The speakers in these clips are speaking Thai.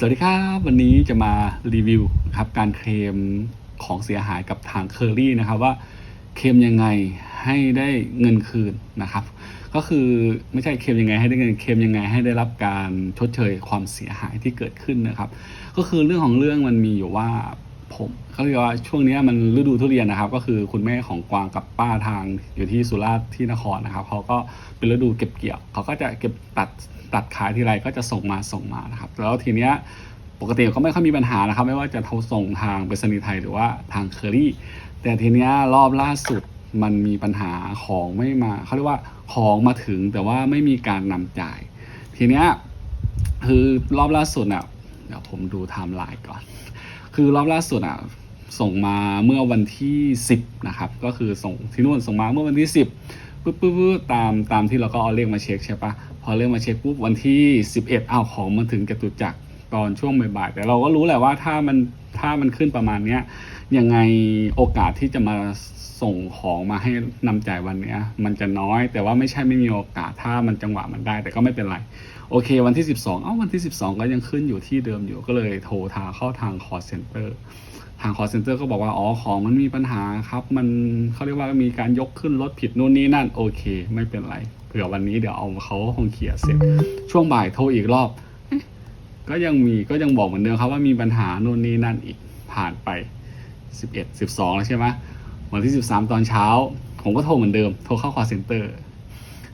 สวัสดีครับวันนี้จะมารีวิวครับการเคลมของเสียหายกับทางเคอรี่นะครับว่าเคลมยังไงให้ได้เงินคืนนะครับ ก็คือไม่ใช่เคลมยังไงให้ได้เงินเคลมยังไงให้ได้รับการชดเชยความเสียหายที่เกิดขึ้นนะครับ ก็คือเรื่องของเรื่องมันมีอยู่ว่าผมเขาเรียกว่าช่วงนี้มันฤดูทุเรียนนะครับ ก็คือคุณแม่ของกวางกับป้าทางอยู่ที่สุราษฎร์ที่นครนะครับเขาก็เป็นฤดูเก็บเกี่ยวเขาก็จะเก็บตัด ตัดขายทีไรก็จะส่งมาส่งมานะครับ แล้วทีเนี้ยปกติก็ไม่ค่อยมีปัญหานะครับ ไม่ว่าจะทส่งทางไปรษณีย์ไทยหรือว่าทางเคอรี่ แต่ทีเนี้ยรอบล่าสุดมันมีปัญหาของไม่มาเขาเรียกว่าของมาถึงแต่ว่าไม่มีการนำจ่าย ทีเนี้ยคือรอบล่าสุดอะเดี๋ยวผมดูไทม์ไลน์ก่อน คือรอบล่าสุดอะส่งมาเมื่อวันที่ 10นะครับก็คือส่งที่นู่นส่งมาเมื่อวันที่ 10 ปุ๊บปุ๊บปุ๊บตามตามที่เราก็เอาเลขมาเช็คใช่ปะพอเลขมาเช็คปุ๊บวันที่ 11อ้าวของมันถึงจตุจักรตอนช่วงบ่ายๆแต่เราก็รู้แหละว่าถ้ามันถ้ามันขึ้นประมาณเนี้ยยังไงโอกาสที่จะมาส่งของมาให้นำจ่ายวันเนี้ย มันจะน้อยแต่ว่าไม่ใช่ไม่มีโอกาสถ้ามันจังหวะมันได้ แต่ก็ไม่เป็นไร โอเค วันที่ 12 เอ้าวันที่ 12 ก็ยังขึ้นอยู่ที่เดิมอยู่ก็เลยโทรทางเข้าทาง call center ทาง call center ก็บอกว่า อ๋อ ของมันมีปัญหาครับ มันเขาเรียกว่ามีการยกขึ้นรถผิดนู่นนี่นั่น โอเค ไม่เป็นไร เผื่อวันนี้เดี๋ยวเอาเขาคงเคลียร์เสร็จ ช่วงบ่ายโทรอีกรอบ ก็ยังมีก็ยังบอกเหมือนเดิมครับว่ามีปัญหานู่นนี่นั่นอีกผ่านไป 11 12 แล้วใช่ไหมวันที่ 13 ตอนเช้า ผมก็โทรเหมือนเดิม โทรเข้า call center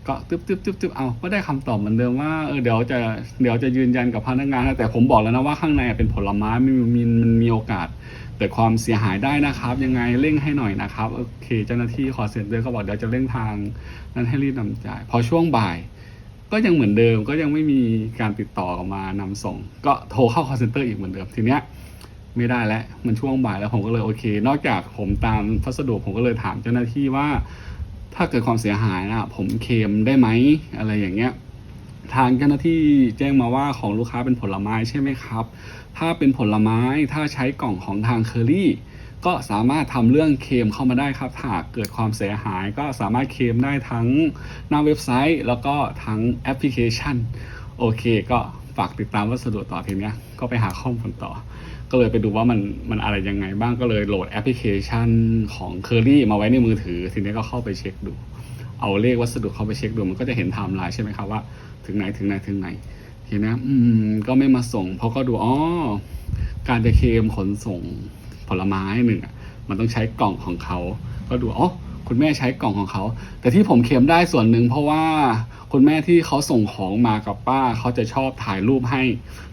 ก็ตึ๊บตึ๊บตึ๊บตึ๊บเอาก็ได้คำตอบเหมือนเดิมว่าเออเดี๋ยวจะเดี๋ยวจะยืนยันกับพนักงานนะแต่ผมบอกแล้วนะว่าข้างในเป็นผลไม้ไม่มีมีมันมีโอกาสเกิดความเสียหายได้นะครับ ยังไงเร่งให้หน่อยนะครับโอเคเจ้าหน้าที่คอเซ็นเตอร์ก็บอกเดี๋ยวจะเร่งทางนั้นให้รีบนำจ่าย พอช่วงบ่าย ก็ยังเหมือนเดิมก็ยังไม่มีการติดต่อกมานำส่ง ก็โทรเข้าคอเซ็นเตอร์อีกเหมือนเดิมทีเนี้ยไม่ได้แล้วมันช่วงบ่ายแล้วผมก็เลยโอเค นอกจากผมตามพัสดุผมก็เลยถามเจ้าหน้าที่ว่า ถ้าเกิดความเสียหายนะผมเคมได้ไหมอะไรอย่างเงี้ยทางเจ้าหน้าที่แจ้งมาว่าของลูกค้าเป็นผลไม้ใช่ไหมครับ ถ้าเป็นผลไม้ถ้าใช้กล่องของทางเคอรี่ก็สามารถทำเรื่องเคมเข้ามาได้ครับหากเกิดความเสียหายก็สามารถเคมได้ทั้งหน้าเว็บไซต์ แล้วก็ทั้งแอปพลิเคชัน โอเค ก็ฝากติดตามวัสดุต่อทีเนี้ยก็ไปหาข้อมูลต่อ ก็เลยไปดูว่ามันมันอะไรยังไงบ้างก็เลยโหลดแอปพลิเคชันของ c u r r y มาไว้ในมือถือ ทีนี้ก็เข้าไปเช็คดู เอาเลขวัสดุเข้าไปเช็คดู มันก็จะเห็นไทม์ไลน์ใช่ไหมครับว่าถึงไหนถึงไหนถึงไหน ทีนี้อืมก็ไม่มาส่ง เพราะก็ดูอ๋อการจะเคมขนส่งผลไม้หนึ่งมันต้องใช้กล่องของเขา ก็ดูอ๋อคุณแม่ใช้กล่องของเขา แต่ที่ผมเคลมได้ส่วนหนึ่งเพราะว่าคุณแม่ที่เขาส่งของมากับป้า เขาจะชอบถ่ายรูปให้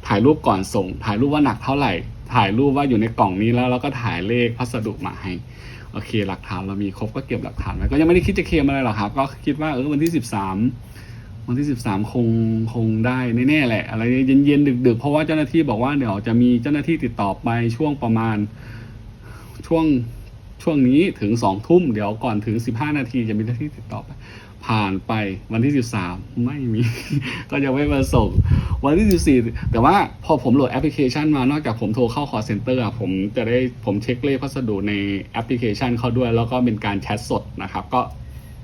ถ่ายรูปก่อนส่ง ถ่ายรูปว่าหนักเท่าไหร่ ถ่ายรูปว่าอยู่ในกล่องนี้แล้วแล้วก็ถ่ายเลขพัสดุมาให้โอเค หลักฐานเรามีครบก็เก็บหลักฐานไว้ก็ยังไม่ได้คิดจะเคลมอะไรหรอกครับ ก็คิดว่าเออวันที่สิบสามวันที่สิบสามคงคงได้แน่ๆแหละ อะไรเย็นๆดึกๆ เพราะว่าเจ้าหน้าที่บอกว่าเดี๋ยวจะมีเจ้าหน้าที่ติดต่อไปช่วงประมาณช่วงช่วงนี้ถึงสองทุ่มเดี๋ยวก่อนถึงสิบห้านาทีจะมีเจ้าหน้าที่ติดต่อไป ผ่านไปวันที่สิบสามไม่มี ก็ยังไม่มาส่ง วันที่ 14 แต่ว่าพอผมโหลดแอปพลิเคชันมานอกจากผมโทรเข้า call center อะผมจะได้ผมเช็คเลขพัสดุในแอปพลิเคชันเขาด้วย แล้วก็เป็นการแชทสดนะครับ ก็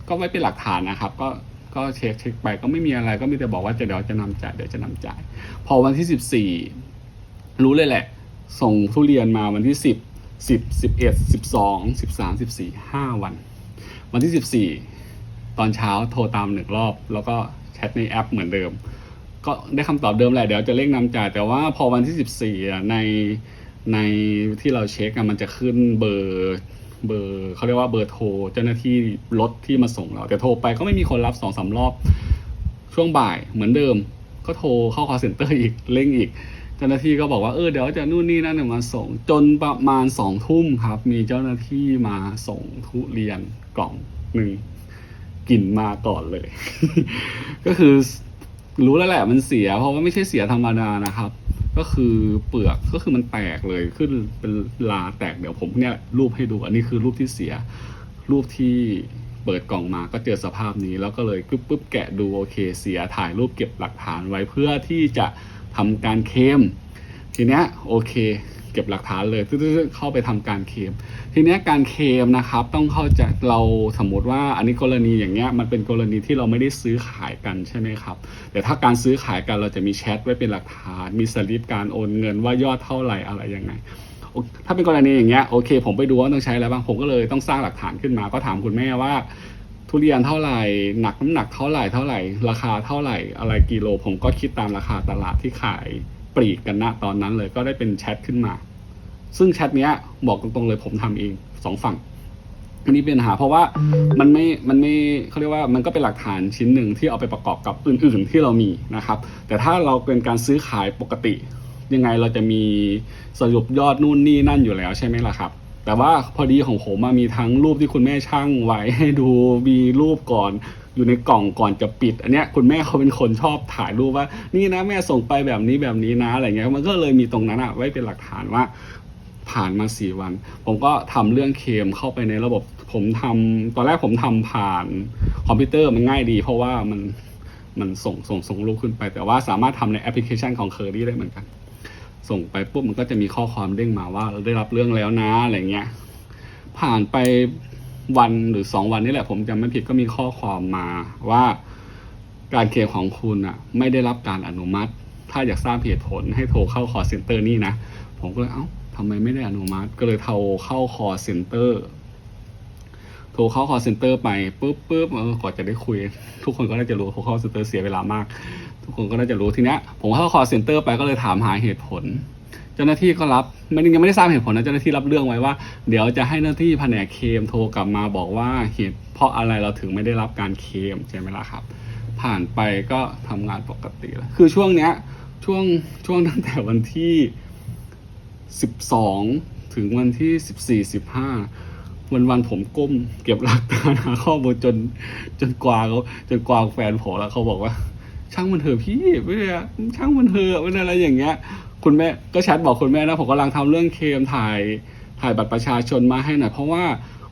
ก็ไว้เป็นหลักฐานนะครับ ก็ก็เช็คเช็คไปก็ไม่มีอะไรก็มีแต่บอกว่าจะเดี๋ยวจะนำจ่ายเดี๋ยวจะนำจ่าย พอวันที่ 14 รู้เลยแหละ ส่งทุเรียนมาวันที่ 10 10 11 12 13 14 5 วัน วันที่ 14 ตอนเช้าโทรตามหนึ่งรอบ แล้วก็แชทในแอปเหมือนเดิม ก็ได้คำตอบเดิมแหละเดี๋ยวจะเร่งนำจ่ายแต่ว่าพอวันที่ 14อ่ในในที่เราเช็คมันจะขึ้นเบอร์เบอร์เขาเรียกว่าเบอร์โทรเจ้าหน้าที่รถที่มาส่งเรา แต่โทรไปก็ไม่มีคนรับสองสามรอบ ช่วงบ่ายเหมือนเดิม ก็โทรเข้า call center อีกเร่งอีก เจ้าหน้าที่ก็บอกว่าเออเดี๋ยวจะนู่นนี่นั่นเนี่ยมาส่ง จนประมาณสองทุ่มครับ มีเจ้าหน้าที่มาส่งทุเรียนกล่องหนึ่ง กลิ่นมาก่อนเลย ก็คือรู้แล้วแหละมันเสีย เพราะว่าไม่ใช่เสียธรรมดานะครับ ก็คือเปลือกก็คือมันแตกเลยขึ้นเป็นลาแตกเดี๋ยวผมเนี่ยรูปให้ดู อันนี้คือรูปที่เสีย รูปที่เปิดกล่องมาก็เจอสภาพนี้ แล้วก็เลยปุ๊บปุ๊บแกะดูโอเคเสียถ่ายรูปเก็บหลักฐานไว้เพื่อที่จะทำการเคลมทีเนี้ยโอเค ก็บหลักฐานเลยตึ๊ดๆเข้าไปทำการเคลมทีนี้การเคลมนะครับ ต้องเข้าใจเราสมมติว่าอันนี้กรณีอย่างเงี้ยมันเป็นกรณีที่เราไม่ได้ซื้อขายกันใช่ไหมครับ แต่ถ้าการซื้อขายกันเราจะมีแชทไว้เป็นหลักฐาน มีสลิปการโอนเงินว่ายอดเท่าไหร่อะไรยังไงถ้าเป็นกรณีอย่างเงี้ยโอเค ผมไปดูว่าต้องใช้อะไรบ้างผมก็เลยต้องสร้างหลักฐานขึ้นมา ก็ถามคุณแม่ว่า ทุเรียนเท่าไหร่หนักน้ำหนักเท่าไหร่เท่าไหร่ ราคาเท่าไหร่ อะไรกิโล ผมก็คิดตามราคาตลาดที่ขายปลีกกันณตอนนั้นเลยก็ได้เป็นแชทขึ้นมา ซึ่งแชทเนี้ยบอกตรงๆเลยผมทำเองสองฝั่งอันนี้เป็นปัญหาเพราะว่ามันไม่ มันไม่เขาเรียกว่ามันก็เป็นหลักฐานชิ้นหนึ่งที่เอาไปประกอบกับอื่น ๆ ที่เรามีนะครับ แต่ถ้าเราเป็นการซื้อขายปกติ ยังไงเราจะมีสรุปยอดนู่นนี่นั่นอยู่แล้วใช่ไหมล่ะครับ แต่ว่าพอดีของผมมามีทั้งรูปที่คุณแม่ช่างไว้ให้ดูมีรูปก่อนอยู่ในกล่องก่อนจะปิด อันเนี้ยคุณแม่เขาเป็นคนชอบถ่ายรูปว่า นี่นะแม่ส่งไปแบบนี้แบบนี้นะอะไรเงี้ยมันก็เลยมีตรงนั้นอะไว้เป็นหลักฐานว่า ผ่านมาสี่วัน ผมก็ทำเรื่องเคมเข้าไปในระบบผมทำตอนแรกผมทำผ่านคอมพิวเตอร์มันง่ายดี เพราะว่ามันมันส่งส่งส่งรูปขึ้นไป แต่ว่าสามารถทำในแอปพลิเคชันของ Curry ได้เหมือนกัน ส่งไปปุ๊บมันก็จะมีข้อความเด้งมาว่าเราได้รับเรื่องแล้วนะอะไรเงี้ยผ่านไปวันหรือสองวันนี่แหละ ผมจำไม่ผิดก็มีข้อความมาว่าการเคลมของคุณอะ ไม่ได้รับการอนุมัติ ถ้าอยากทราบเหตุผลให้โทรเข้า call center นี่นะ ผมก็เลยเอ้า ทำไมไม่ได้อนุมัติก็เลยโทรเข้า call center โทรเข้า call center ไปปุ๊บปุ๊บเออกว่าจะได้คุย ทุกคนก็น่าจะรู้โทร call center เสียเวลามาก ทุกคนก็น่าจะรู้ทีเนี้ยผมเข้า call center ไปก็เลยถามหาเหตุผล เจ้าหน้าที่ก็รับไม่ยังไม่ได้ทราบเหตุผลนะเจ้าหน้าที่รับเรื่องไว้ว่า เดี๋ยวจะให้หน้าที่แผนกเคมโทรกลับมาบอกว่าเหตุเพราะอะไรเราถึงไม่ได้รับการเคมใช่ไหมล่ะครับ ผ่านไปก็ทำงานปกติแล้วคือช่วงเนี้ยช่วงช่วงตั้งแต่วันที่ สิบสองถึงวันที่สิบสี่สิบห้าวันวันๆผมก้ม เก็บหลักฐานหาข้อมูลจนจนกวางเขาจนกวางแฟนผมแล้วเขาบอกว่า ช่างมันเถอะพี่ไม่ได้ช่างมันเถอะไม่ได้อะไรอย่างเงี้ย คุณแม่ก็แชทบอกคุณแม่นะผมกำลังทำเรื่องเคมถ่ายถ่ายบัตรประชาชนมาให้หน่อยเพราะว่า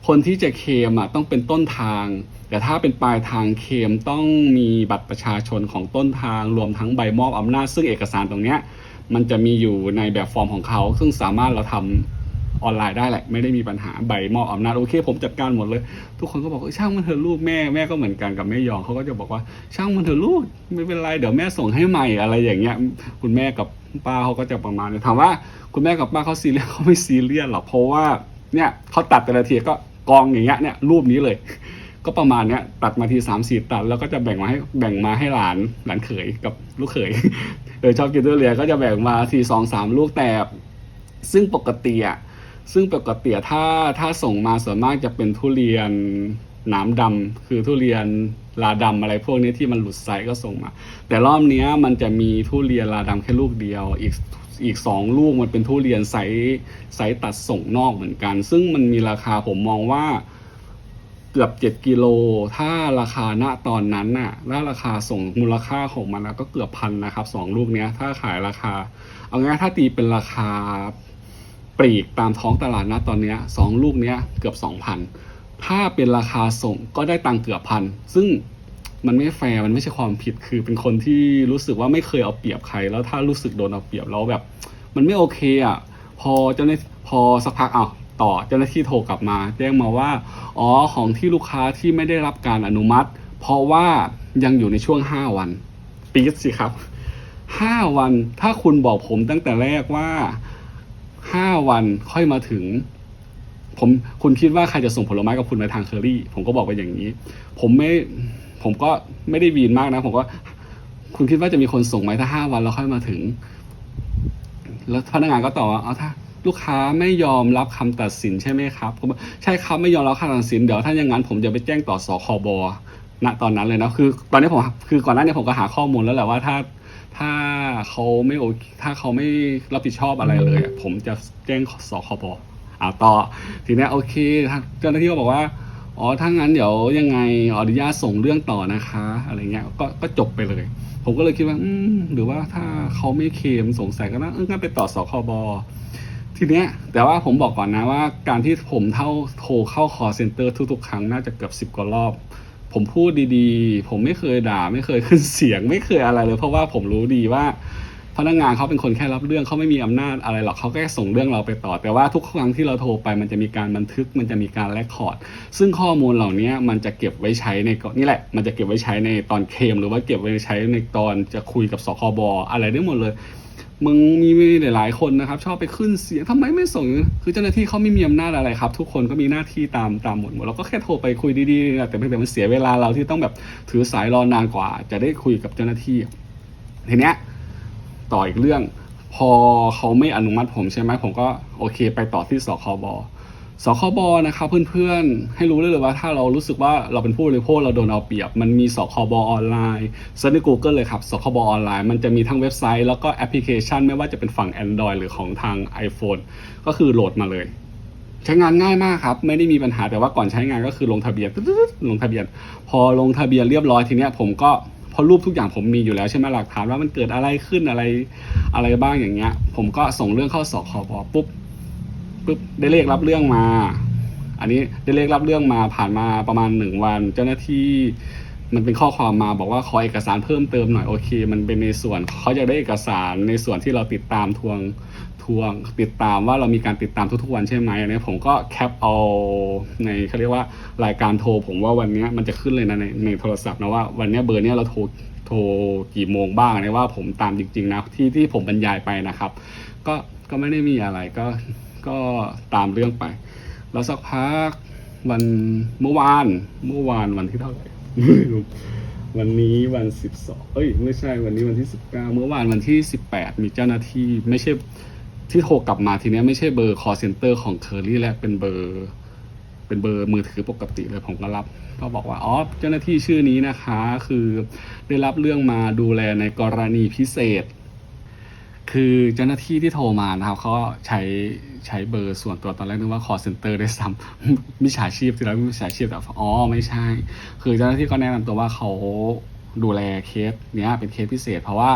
คนที่จะเคมอะต้องเป็นต้นทาง แต่ถ้าเป็นปลายทางเคมต้องมีบัตรประชาชนของต้นทางรวมทั้งใบมอบอำนาจซึ่งเอกสารตรงเนี้ย มันจะมีอยู่ในแบบฟอร์มของเขา ซึ่งสามารถเราทำออนไลน์ได้แหละ ไม่ได้มีปัญหาใบมอบอำนาจโอเค ผมจัดการหมดเลย ทุกคนก็บอกช่างมันเถอะลูกแม่แม่ก็เหมือนกันกับแม่ยองเขาก็จะบอกว่าช่างมันเถอะลูกไม่เป็นไรเดี๋ยวแม่ส่งให้ใหม่อะไรอย่างเงี้ย คุณแม่กับป้าเขาก็จะประมาณนี้ถามว่า คุณแม่กับป้าเขาซีเรียสเขาไม่ซีเรียสหรอกเพราะว่าเนี่ยเขาตัดแต่ละทีก็กองอย่างเงี้ยเนี่ยรูปนี้เลย ก็ประมาณเนี้ยตัดมาทีสามสี่ตัดแล้วก็จะแบ่งมาให้แบ่งมาให้หลานหลานเขยกับลูกเขยเออชอบกินทุเรียนก็จะแบ่งมาทีสองสามลูกแต่ซึ่งปกติอะซึ่งปกติถ้าถ้าส่งมาส่วนมากจะเป็นทุเรียนหนามดำคือทุเรียนลาดำอะไรพวกนี้ที่มันหลุดไซส์ก็ส่งมา แต่รอบเนี้ยมันจะมีทุเรียนลาดำแค่ลูกเดียวอีกอีกสองลูกมันเป็นทุเรียนไซส์ไซส์ตัดส่งนอกเหมือนกัน ซึ่งมันมีราคาผมมองว่า เกือบเจ็ดกิโล ถ้าราคาณตอนนั้นน่ะแล้วราคาส่งมูลค่าของมันก็เกือบพันนะครับสองลูกเนี้ย ถ้าขายราคา เอาง่ายถ้าตีเป็นราคาปลีกตามท้องตลาดนะตอนเนี้ยสองลูกเนี้ยเกือบสองพันถ้าเป็นราคาส่งก็ได้ตังเกือบพัน ซึ่งมันไม่แฟร์ มันไม่ใช่ความผิด คือเป็นคนที่รู้สึกว่าไม่เคยเอาเปรียบใคร แล้วถ้ารู้สึกโดนเอาเปรียบแล้วแบบ มันไม่โอเคอะ พอเจ้าหน้าพอสักพักอ้าว ต่อเจ้าหน้าที่โทรกลับมาแจ้งมาว่า อ๋อของที่ลูกค้าที่ไม่ได้รับการอนุมัติ เพราะว่ายังอยู่ในช่วงห้าวันปี๊ดสิครับห้าวันถ้าคุณบอกผมตั้งแต่แรกว่าห้าวันค่อยมาถึง ผมคุณคิดว่าใครจะส่งผลไม้กับคุณในทางเคอรี่ ผมก็บอกไปอย่างนี้ ผมไม่ผมก็ไม่ได้วีนมากนะ ผมก็ คุณคิดว่าจะมีคนส่งไหมถ้าห้าวันแล้วค่อยมาถึง แล้วพนักงานก็ตอบว่าเอาถ้า ลูกค้าไม่ยอมรับคำตัดสินใช่ไหมครับผมบอกใช่ครับไม่ยอมรับคำตัดสินเดี๋ยวถ้าอย่างนั้นผมจะไปแจ้งต่อสคบณตอนนั้นเลยนะคือ ตอนนี้ผมคือก่อนหน้านี้ผมก็หาข้อมูลแล้วแหละว่าถ้าถ้าเขาไม่โอเคถ้าเขาไม่รับผิดชอบอะไรเลยอะผมจะแจ้งสคบอ่าต่อทีเนี้ยโอเคทางเจ้าหน้าที่ก็บอกว่าอ๋อถ้างั้นเดี๋ยวยังไงอนุญาตส่งเรื่องต่อนะคะ อะไรเงี้ยก็ก็จบไปเลย ผมก็เลยคิดว่า อืมหรือว่าถ้าเขาไม่เคลมสงสัยก็น่าเอองั้นไปต่อสคบ ทีเนี้ยแต่ว่าผมบอกก่อนนะว่าการที่ผมเท่าโทรเข้า call center ทุกๆ ครั้งน่าจะเกือบสิบกว่ารอบ ผมพูดดีๆ ผมไม่เคยด่า ไม่เคยขึ้นเสียง ไม่เคยอะไรเลย เพราะว่าผมรู้ดีว่าพนักงานเขาเป็นคนแค่รับเรื่องเขาไม่มีอำนาจอะไรหรอกเขาแค่ส่งเรื่องเราไปต่อ แต่ว่าทุกครั้งที่เราโทรไปมันจะมีการบันทึกมันจะมีการแลกคอร์ด ซึ่งข้อมูลเหล่านี้มันจะเก็บไว้ใช้ในนี่แหละ มันจะเก็บไว้ใช้ในตอนเคลมหรือว่าเก็บไว้ใช้ในตอนจะคุยกับสคบอะไรได้หมดเลย มึงมีหลายๆคนนะครับ ชอบไปขึ้นเสียงทำไมไม่ส่ง คือเจ้าหน้าที่เขาไม่มีอำนาจอะไรครับ ทุกคนก็มีหน้าที่ตามตามหมดหมดเราก็แค่โทรไปคุยดีๆ แต่เพียงแต่มันเสียเวลาเราที่ต้องแบบถือสายรอนานกว่า จะได้คุยกับเจ้าหน้าที่ทีเนี้ยต่ออีกเรื่อง พอเขาไม่อนุมัติผมใช่ไหมผมก็โอเค ไปต่อที่สคบ สคบนะครับเพื่อนๆ ให้รู้ได้เลยว่าถ้าเรารู้สึกว่าเราเป็นผู้บริโภคเราโดนเอาเปรียบ มันมีสคบออนไลน์เซิร์ชใน Google เลยครับสคบออนไลน์มันจะมีทั้งเว็บไซต์แล้วก็แอปพลิเคชัน ไม่ว่าจะเป็นฝั่ง Android หรือของทาง iPhone ก็คือโหลดมาเลย ใช้งานง่ายมากครับ ไม่ได้มีปัญหาแต่ว่าก่อนใช้งานก็คือลงทะเบียนลงทะเบียน พอลงทะเบียนเรียบร้อยทีเนี้ยผมก็พอรูปทุกอย่างผมมีอยู่แล้วใช่ไหมหลักฐานว่ามันเกิดอะไรขึ้นอะไรอะไรบ้างอย่างเงี้ย ผมก็ส่งเรื่องเข้าสคบปุ๊บ ปุ๊บได้เลขรับเรื่องมา อันนี้ได้เลขรับเรื่องมาผ่านมาประมาณหนึ่งวัน เจ้าหน้าที่มันเป็นข้อความมาบอกว่าขอเอกสารเพิ่มเติมหน่อยโอเค มันเป็นในส่วนเขาจะได้เอกสารในส่วนที่เราติดตามทวงทวงติดตามว่าเรามีการติดตามทุกๆวันใช่ไหมอันนี้ผมก็แคปเอาในเขาเรียกว่ารายการโทร ผมว่าวันนี้มันจะขึ้นเลยนะในในโทรศัพท์นะว่าวันนี้เบอร์เนี้ยเราโทรโทรกี่โมงบ้างนะว่าผมตามจริงๆนะที่ที่ผมบรรยายไปนะครับ ก็ก็ไม่ได้มีอะไรก็ ก็ตามเรื่องไป แล้วสักพักวันเมื่อวานเมื่อวานวันที่เท่าไหร่ไม่รู้วันนี้วันสิบสองเอ้ยไม่ใช่วันนี้วันที่สิบเก้าเมื่อวานวันที่สิบแปดมีเจ้าหน้าที่ไม่ใช่ที่โทรกลับมาทีเนี้ยไม่ใช่เบอร์ call center ของเคอรี่แล้วเป็นเบอร์ เป็นเบอร์มือถือปกติเลยผมก็รับ ก็บอกว่าอ๋อเจ้าหน้าที่ชื่อนี้นะคะ คือได้รับเรื่องมาดูแลในกรณีพิเศษ คือเจ้าหน้าที่ที่โทรมานะครับเขาใช้ใช้เบอร์ส่วนตัวตอนแรกนึกว่า call center ได้วยซ้ำมิจฉาชีพที่เรามิจฉาชีพแต่อ๋อไม่ใช่ คือเจ้าหน้าที่ก็แนะนำตัวว่าเขาดูแลเคสเนี้ยเป็นเคสพิเศษ เพราะว่า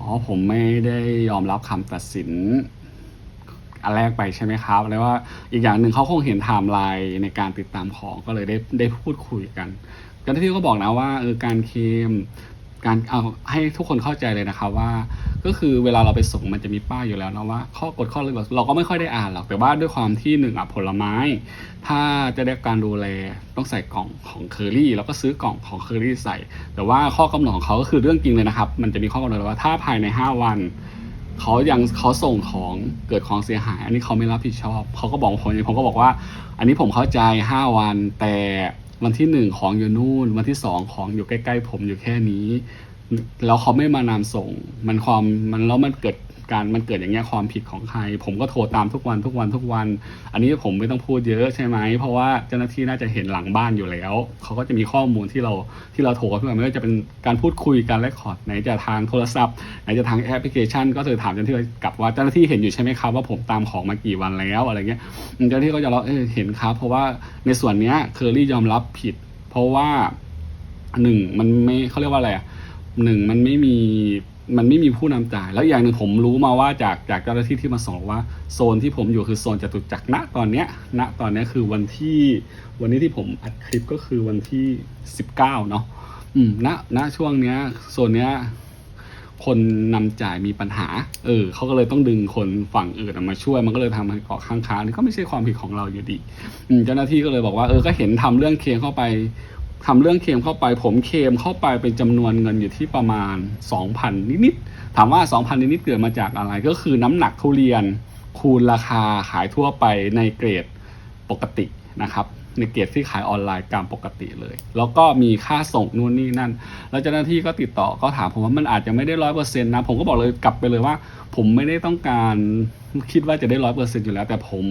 อ๋อผมไม่ได้ยอมรับคำตัดสินอันแรกไปใช่ไหมครับแล้วว่าอีกอย่างหนึ่งเขาคงเห็นไทม์ไลน์ในการติดตามของก็เลยได้ได้พูดคุยกันเจ้าหน้าที่ก็บอกนะว่าเออการเคมการเอาให้ทุกคนเข้าใจเลยนะครับว่า ก็คือเวลาเราไปส่งมันจะมีป้ายอยู่แล้วนะว่า ข้อกฎข้อระเบียบเราก็ไม่ค่อยได้อ่านหรอกแต่ว่าด้วยความที่หนึ่งอะผลไม้ ถ้าจะได้การดูแลต้องใส่กล่องของเคอรี่แล้วก็ซื้อกล่องของเคอรี่ใส่ แต่ว่าข้อกำหนดของเขาก็คือเรื่องจริงเลยนะครับ มันจะมีข้อกำหนดว่าถ้าภายใน 5 วันเขายังเขาส่งของเกิดของเสียหาย อันนี้เขาไม่รับผิดชอบเขาก็บอกผมอย่างผมก็บอกว่า อันนี้ผมเข้าใจ 5 วันแต่วันที่ 1 ของอยู่นู่น วันที่ 2 ของอยู่ใกล้ ๆ ผมอยู่แค่นี้ แล้วเขาไม่มานำส่ง มันความมันแล้วมันเกิดการมันเกิดอย่างเงี้ยความผิดของใคร ผมก็โทรตามทุกวันทุกวันทุกวัน อันนี้ผมไม่ต้องพูดเยอะใช่ไหม เพราะว่าเจ้าหน้าที่น่าจะเห็นหลังบ้านอยู่แล้ว เขาก็จะมีข้อมูลที่เราที่เราโทรขึ้นมาไม่ว่าจะเป็นการพูดคุยการแลกคอร์ดไหนจะทางโทรศัพท์ไหนจะทางแอปพลิเคชัน ก็จะถามเจ้าหน้าที่กลับว่าเจ้าหน้าที่เห็นอยู่ใช่ไหมครับว่าผมตามของมากี่วันแล้วอะไรเงี้ยเจ้าหน้าที่ก็จะรับเอเห็นครับ เพราะว่าในส่วนเนี้ยเคอรี่ยอมรับผิด เพราะว่าหนึ่งมันไม่เขาเรียกว่าอะไรอะ หนึ่งมันไม่มีมันไม่มีผู้นำจ่าย แล้วอย่างหนึ่งผมรู้มาว่าจากจากเจ้าหน้าที่ที่มาส่งว่าโซนที่ผมอยู่คือโซนจตุจักรณตอนเนี้ยณตอนเนี้ยคือวันที่ วันนี้ที่ผมอัดคลิปก็คือวันที่สิบเก้าเนาะอืมณณช่วงเนี้ยโซนเนี้ยคนนำจ่ายมีปัญหา เออเขาก็เลยต้องดึงคนฝั่งอื่นมาช่วย มันก็เลยทำให้เกาะข้างค้างนี่ก็ไม่ใช่ความผิดของเราอยู่ดีเจ้าหน้าที่ก็เลยบอกว่าเออก็เห็นทำเรื่องเคลมเข้าไป ทำเรื่องเคลมเข้าไปผมเคลมเข้าไปเป็นจำนวนเงินอยู่ที่ประมาณ 2,000 นิดๆถามว่า 2,000 นิดๆเกิดมาจากอะไรก็คือน้ำหนักทุเรียนคูณราคาขายทั่วไปในเกรดปกตินะครับในเกรดที่ขายออนไลน์ตามปกติเลย แล้วก็มีค่าส่งนู่นนี่นั่น แล้วเจ้าหน้าที่ก็ติดต่อก็ถามผมว่ามันอาจจะไม่ได้ร้อยเปอร์เซ็นต์นะ ผมก็บอกเลยกลับไปเลยว่า ผมไม่ได้ต้องการคิดว่าจะได้ร้อยเปอร์เซ็นต์อยู่แล้ว แต่ผม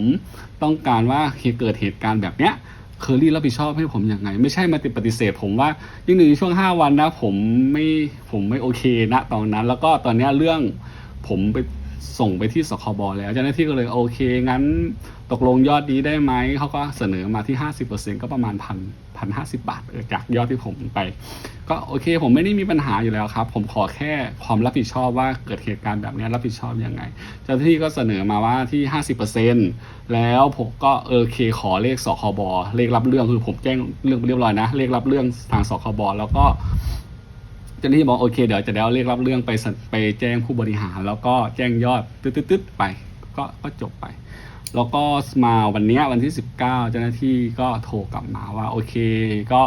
ต้องการว่าเกิดเหตุการณ์แบบเนี้ย เคอรี่รับผิดชอบให้ผมยังไง ไม่ใช่มาติดปฏิเสธ ผมว่ายิ่งหนึ่งช่วง 5 วันนะผมไม่ผมไม่โอเคนะตอนนั้น แล้วก็ตอนนี้เรื่องผมไป ส่งไปที่สคบแล้วเจ้าหน้าที่ก็เลยโอเค งั้นตกลงยอดนี้ได้ไหมเขาก็เสนอมาที่ 50%ก็ประมาณพันพันห้าสิบาทเออจากยอดที่ผมไป ก็โอเค ผมไม่ได้มีปัญหาอยู่แล้วครับ ผมขอแค่ความรับผิดชอบว่าเกิดเหตุการณ์แบบนี้รับผิดชอบยังไง เจ้าหน้าที่ก็เสนอมาว่าที่ 50%แล้วผมก็เออโอเคขอเลขสคบเลขรับเรื่องคือผมแจ้งเรื่องไปเรียบร้อยนะเลขรับเรื่องทางสคบแล้วก็ จ้าหน้าที่บอกโอเคเดี๋ยวจะเดี๋ยวเรียกรับเรื่องไปสไปแจ้งผู้บริหาร แล้วก็แจ้งยอดตึ๊ดๆไปก็ก็จบไป แล้วก็มาวันนี้วันที่ 19 เจ้าหน้าที่ก็โทรกลับมาว่าโอเคก็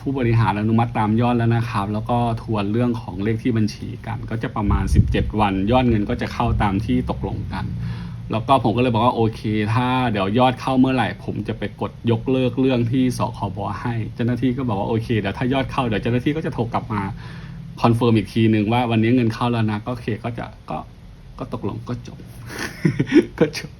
ผู้บริหารอนุมัติตามยอดแล้วนะครับ แล้วก็ทวนเรื่องของเลขที่บัญชีกัน ก็จะประมาณ 17 วัน ยอดเงินก็จะเข้าตามที่ตกลงกัน แล้วก็ผมก็เลยบอกว่าโอเค ถ้าเดี๋ยวยอดเข้าเมื่อไหร่ ผมจะไปกดยกเลิกเรื่องที่สคบให้ เจ้าหน้าที่ก็บอกว่าโอเคเดี๋ยวถ้ายอดเข้าเดี๋ยวเจ้าหน้าที่ก็จะโทรกลับมาคอนเฟิร์มอีกทีหนึ่งว่าวันนี้เงินเข้าแล้วนะก็โอเคก็จะก็ก็ตกลงก็จบ ก็จบ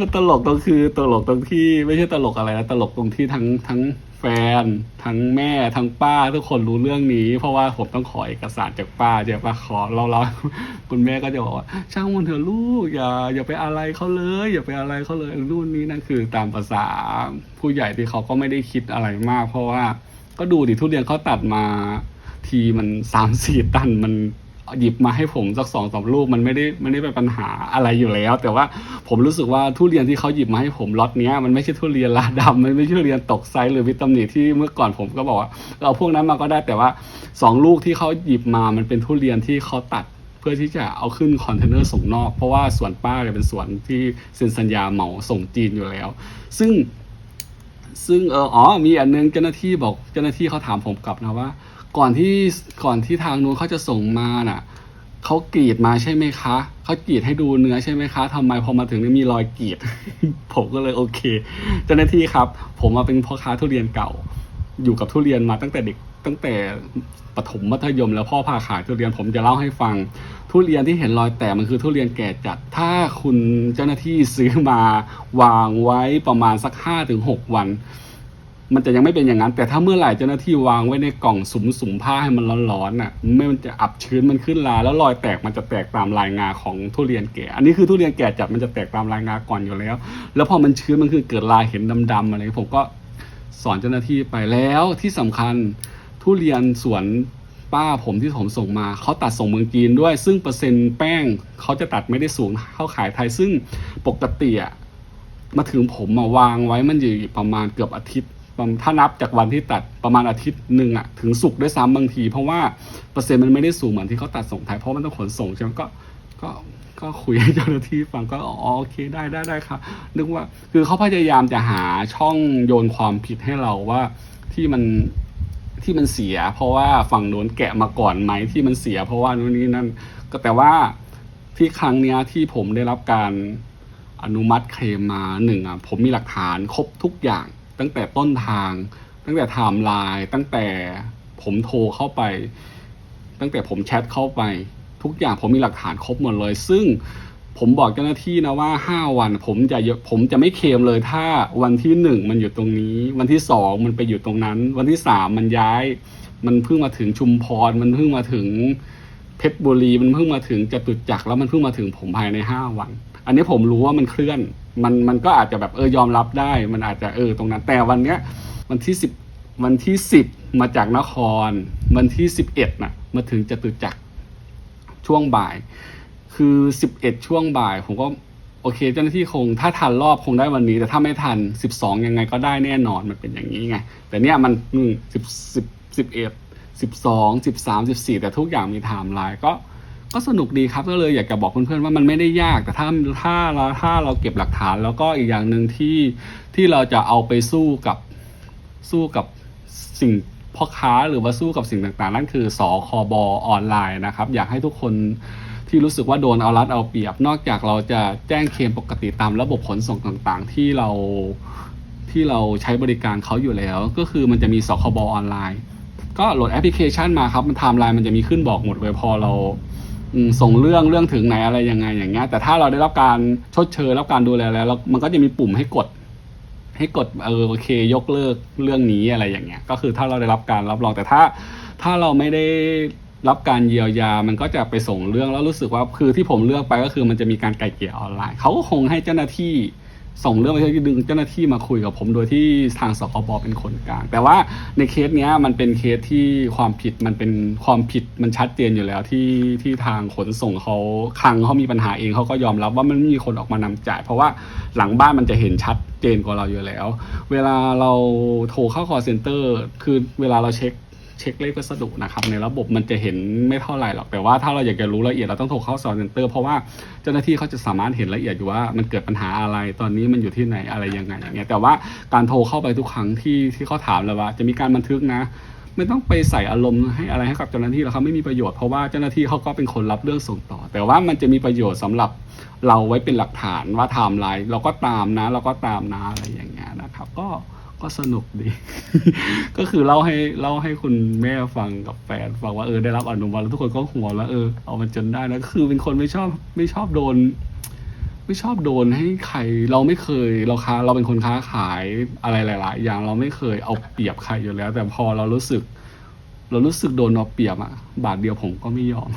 มันตลกตรงคือตลกตรงที่ไม่ใช่ตลกอะไรนะตลกตรงที่ทั้งทั้งแฟน ทั้งแม่ทั้งป้าทุกคนรู้เรื่องนี้ เพราะว่าผมต้องขอเอกสารจากป้าใช่ปะขอเราเราคุณแม่ก็จะบอกว่าช่างมันเถอะลูกอย่าอย่าไปอะไรเขาเลย อย่าไปอะไรเขาเลยนู่นนี่นั่นคือตามภาษาผู้ใหญ่ที่เขาก็ไม่ได้คิดอะไรมาก เพราะว่าก็ดูดิทุเรียนเขาตัดมาทีมันสามสี่ตันมัน หยิบมาให้ผมสักสองสามลูกมันไม่ได้ไม่ได้เป็นปัญหาอะไรอยู่แล้ว แต่ว่าผมรู้สึกว่าทุเรียนที่เขาหยิบมาให้ผมล็อตเนี้ยมันไม่ใช่ทุเรียนลาดำมันไม่ใช่ทุเรียนตกไซส์หรือวิตามินที่เมื่อก่อนผมก็บอกว่าเราพวกนั้นมาก็ได้แต่ว่าสองลูกที่เขาหยิบมามันเป็นทุเรียนที่เขาตัดเพื่อที่จะเอาขึ้นคอนเทนเนอร์ส่งนอก เพราะว่าสวนป้าเนี่ยเป็นสวนที่เซ็นสัญญาเหมาส่งจีนอยู่แล้ว ซึ่งซึ่งเอออ๋อมีอันนึงเจ้าหน้าที่บอกเจ้าหน้าที่เขาถามผมกลับนะว่า ก่อนที่ก่อนที่ทางนู้นเขาจะส่งมาน่ะเขากรีดมาใช่ไหมคะเขากรีดให้ดูเนื้อใช่ไหมคะทำไมพอมาถึงนี่มีรอยกรีด ผมก็เลยโอเค เจ้าหน้าที่ครับ ผมมาเป็นพ่อค้าทุเรียนเก่า อยู่กับทุเรียนมาตั้งแต่เด็กตั้งแต่ปฐมมัธยมแล้วพ่อพาขายทุเรียนผมจะเล่าให้ฟัง ทุเรียนที่เห็นรอยแตกมันคือทุเรียนแก่จัด ถ้าคุณเจ้าหน้าที่ซื้อมาวางไว้ประมาณสักห้าถึงหกวัน มันจะยังไม่เป็นอย่างนั้น แต่ถ้าเมื่อไหร่เจ้าหน้าที่วางไว้ในกล่องสุมสุมผ้าให้มันร้อนๆน่ะไม่มันจะอับชื้นมันขึ้นลาแล้วรอยแตกมันจะแตกตามลายงาของทุเรียนแก่ อันนี้คือทุเรียนแก่จัดมันจะแตกตามลายงาก่อนอยู่แล้ว แล้วพอมันชื้นมันคือเกิดลายเห็นดำๆอะไรผมก็สอนเจ้าหน้าที่ไปแล้วที่สำคัญทุเรียนสวนป้าผมที่ผมส่งมาเขาตัดส่งเมืองจีนด้วย ซึ่งเปอร์เซ็นต์แป้งเขาจะตัดไม่ได้สูงเท่าขายไทยซึ่งปกติอะมาถึงผมมาวางไว้มันอยู่ประมาณเกือบอาทิตย์ มาณถ้านับจากวันที่ตัดประมาณอาทิตย์หนึ่งอะถึงสุกด้วยซ้ำบางที เพราะว่าเปอร์เซ็นต์มันไม่ได้สูงเหมือนที่เขาตัดส่งไทยเพราะมันต้องขนส่งใช่ไหมก็ก็ก็คุยให้เจ้าหน้าที่ฟังก็อ๋อโอเคได้ได้ได้ครับนึกว่าคือเขาพยายามจะหาช่องโยนความผิดให้เราว่าที่มันที่มันเสีย เพราะว่าฝั่งโน้นแกะมาก่อนไหมที่มันเสีย เพราะว่านู่นนี่นั่นก็แต่ว่าที่ครั้งเนี้ยที่ผมได้รับการอนุมัติเคลมมาหนึ่งอะผมมีหลักฐานครบทุกอย่าง ตั้งแต่ต้นทาง ตั้งแต่ไทม์ไลน์ตั้งแต่ผมโทรเข้าไป ตั้งแต่ผมแชทเข้าไป ทุกอย่างผมมีหลักฐานครบหมดเลย ซึ่งผมบอกเจ้าหน้าที่นะว่าห้าวันผมจะผมจะไม่เคมเลยถ้าวันที่หนึ่งมันอยู่ตรงนี้ วันที่สองมันไปอยู่ตรงนั้น วันที่สามมันย้าย มันเพิ่งมาถึงชุมพร มันเพิ่งมาถึงเพชรบุรี มันเพิ่งมาถึงจตุจักรแล้วมันเพิ่งมาถึงผมภายในห้าวัน อันนี้ผมรู้ว่ามันเคลื่อน มันมันก็อาจจะแบบเออยอมรับได้ มันอาจจะเออตรงนั้น แต่วันเนี้ยวันที่สิบวันที่สิบมาจากนคร วันที่สิบเอ็ดน่ะมาถึงจตุจักรช่วงบ่าย คือสิบเอ็ดช่วงบ่าย ผมก็โอเค เจ้าหน้าที่คงถ้าทันรอบคงได้วันนี้ แต่ถ้าไม่ทันสิบสองยังไงก็ได้แน่นอนมันเป็นอย่างนี้ไงแต่เนี้ยมันสิบสิบสิบเอ็ดสิบสองสิบสามสิบสี่แต่ทุกอย่างมีไทม์ไลน์ก็ ก็สนุกดีครับก็เลยอยากจะบอกเพื่อนๆว่ามันไม่ได้ยากแต่ถ้าถ้าเราถ้าเราเก็บหลักฐาน แล้วก็อีกอย่างหนึ่งที่ที่เราจะเอาไปสู้กับสู้กับสิ่งพ่อค้าหรือว่าสู้กับสิ่งต่างๆ นั่นคือสคบออนไลน์นะครับ อยากให้ทุกคนที่รู้สึกว่าโดนเอารัดเอาเปรียบ นอกจากเราจะแจ้งเคลมปกติตามระบบขนส่งต่างๆ ที่เราที่เราใช้บริการเขาอยู่แล้ว ก็คือมันจะมีสคบออนไลน์ ก็โหลดแอปพลิเคชันมาครับ มันไทม์ไลน์มันจะมีขึ้นบอกหมดเลยพอเรา ส่งเรื่องเรื่องถึงไหนอะไรยังไงอย่างเงี้ยแต่ถ้าเราได้รับการชดเชยรับการดูแลแล้ว มันก็จะมีปุ่มให้กด ให้กดเออโอเค ยกเลิกเรื่องนี้อะไรอย่างเงี้ยก็คือถ้าเราได้รับการรับรองแต่ถ้า ถ้าเราไม่ได้รับการเยียวยา มันก็จะไปส่งเรื่องแล้วรู้สึกว่าคือที่ผมเลือกไปก็คือมันจะมีการไกลเกลี่ยออนไลน์เขาก็คงให้เจ้าหน้าที่ ส่งเรื่องไปที่ดึงเจ้าหน้าที่มาคุยกับผมโดยที่ทางสคบเป็นคนกลาง แต่ว่าในเคสเนี้ยมันเป็นเคสที่ความผิดมันเป็นความผิดมันชัดเจนอยู่แล้วที่ที่ทางขนส่งเขาคลังเขามีปัญหาเองเขาก็ยอมรับว่ามันไม่มีคนออกมานำจ่าย เพราะว่าหลังบ้านมันจะเห็นชัดเจนกว่าเราอยู่แล้ว เวลาเราโทรเข้า call center คือเวลาเราเช็ค เช็คเลขพัสดุนะครับในระบบมันจะเห็นไม่เท่าไหร่หรอกแต่ว่าถ้าเราอยากจะรู้ละเอียดเราต้องโทรเข้า call center เพราะว่าเจ้าหน้าที่เขาจะสามารถเห็นละเอียดอยู่ว่ามันเกิดปัญหาอะไรตอนนี้มันอยู่ที่ไหนอะไรยังไงอย่างเงี้ยแต่ว่าการโทรเข้าไปทุกครั้งที่ที่เขาถามเลยว่าจะมีการบันทึกนะไม่ต้องไปใส่อารมณ์ให้อะไรให้กับเจ้าหน้าที่แล้วครับไม่มีประโยชน์เพราะว่าเจ้าหน้าที่เขาก็เป็นคนรับเรื่องส่งต่อ แต่ว่ามันจะมีประโยชน์สำหรับเราไว้เป็นหลักฐานว่าไทม์ไลน์เราก็ตามนะ เราก็ตามนะอะไรอย่างเงี้ยนะครับก็ ก็สนุกดี ก็คือเล่าให้เล่าให้คุณแม่ฟังกับแฟนฟังว่าเออได้รับอนุมัติแล้วทุกคนก็หัวแล้วเออเอามันจนได้แล้วคือเป็นคนไม่ชอบไม่ชอบโดน ไม่ชอบโดนให้ใครเราไม่เคยเราค้าเราเป็นคนค้าขายอะไรหลาย ๆ อย่างเราไม่เคยเอาเปรียบใครอยู่แล้ว แต่พอเรารู้สึก เรารู้สึกโดนเอาเปรียบอะบาทเดียวผมก็ไม่ยอม